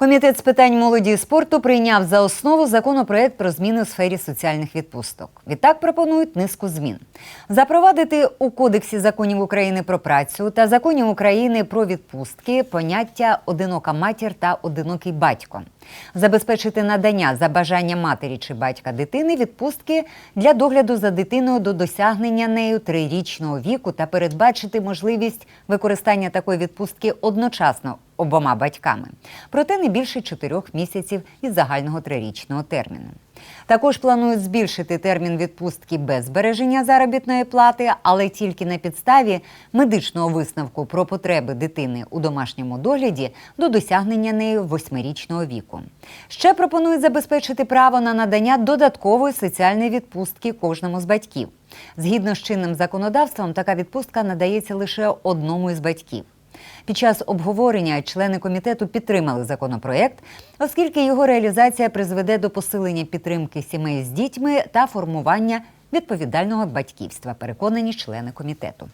Комітет з питань молоді і спорту прийняв за основу законопроект про зміни у сфері соціальних відпусток. Відтак пропонують низку змін: запровадити у Кодексі законів України про працю та законів України про відпустки поняття одинока матір та одинокий батько, забезпечити надання за бажанням матері чи батька дитини відпустки для догляду за дитиною до досягнення нею трирічного віку та передбачити можливість використання такої відпустки одночасно обома батьками, проте не більше чотирьох місяців із загального трирічного терміну. Також планують збільшити термін відпустки без збереження заробітної плати, але тільки на підставі медичного висновку про потреби дитини у домашньому догляді до досягнення нею восьмирічного віку. Ще пропонують забезпечити право на надання додаткової соціальної відпустки кожному з батьків. Згідно з чинним законодавством, така відпустка надається лише одному із батьків. Під час обговорення члени комітету підтримали законопроект, оскільки його реалізація призведе до посилення підтримки сімей з дітьми та формування відповідального батьківства, переконані члени комітету.